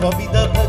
nova vida. Boa.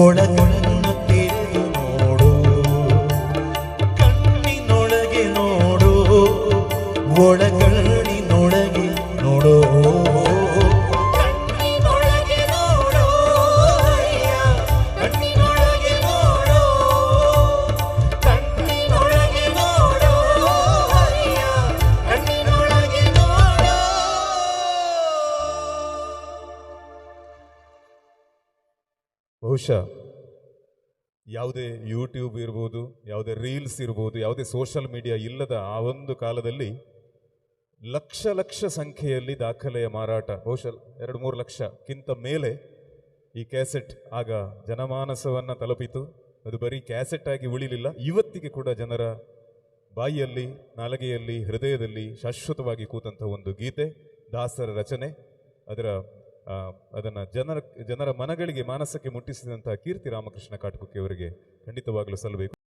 ಒಳಗೊಳನ್ನು ತಿಳಿದು ಕಣ್ಣಿನೊಳಗೆ ನೋಡು. ಒಳಗೆ ಬಹುಶಃ ಯಾವುದೇ ಯೂಟ್ಯೂಬ್ ಇರ್ಬೋದು, ಯಾವುದೇ ರೀಲ್ಸ್ ಇರ್ಬೋದು, ಯಾವುದೇ ಸೋಷಲ್ ಮೀಡಿಯಾ ಇಲ್ಲದ ಆ ಒಂದು ಕಾಲದಲ್ಲಿ ಲಕ್ಷ ಲಕ್ಷ ಸಂಖ್ಯೆಯಲ್ಲಿ ದಾಖಲೆಯ ಮಾರಾಟ, ಬಹುಶಃ ಎರಡು ಮೂರು ಲಕ್ಷಕ್ಕಿಂತ ಮೇಲೆ ಈ ಕ್ಯಾಸೆಟ್ ಆಗ ಜನಮಾನಸವನ್ನು ತಲುಪಿತು. ಅದು ಬರೀ ಕ್ಯಾಸೆಟ್ ಆಗಿ ಉಳಿಲಿಲ್ಲ, ಇವತ್ತಿಗೆ ಕೂಡ ಜನರ ಬಾಯಿಯಲ್ಲಿ, ನಾಲಗೆಯಲ್ಲಿ, ಹೃದಯದಲ್ಲಿ ಶಾಶ್ವತವಾಗಿ ಕೂತಂಥ ಒಂದು ಗೀತೆ, ದಾಸರ ರಚನೆ, ಅದರ ಅದನ್ನ ಜನರ ಜನರ ಮನಗಳಿಗೆ ಮಾನಸಕ್ಕೆ ಮುಟ್ಟಿಸಿದಂತಹ ಕೀರ್ತಿ ರಾಮಕೃಷ್ಣ ಕಾಟಕುಕ್ಕೆ ಅವರಿಗೆ ಖಂಡಿತವಾಗಲೂ ಸಲ್ಲಬೇಕು.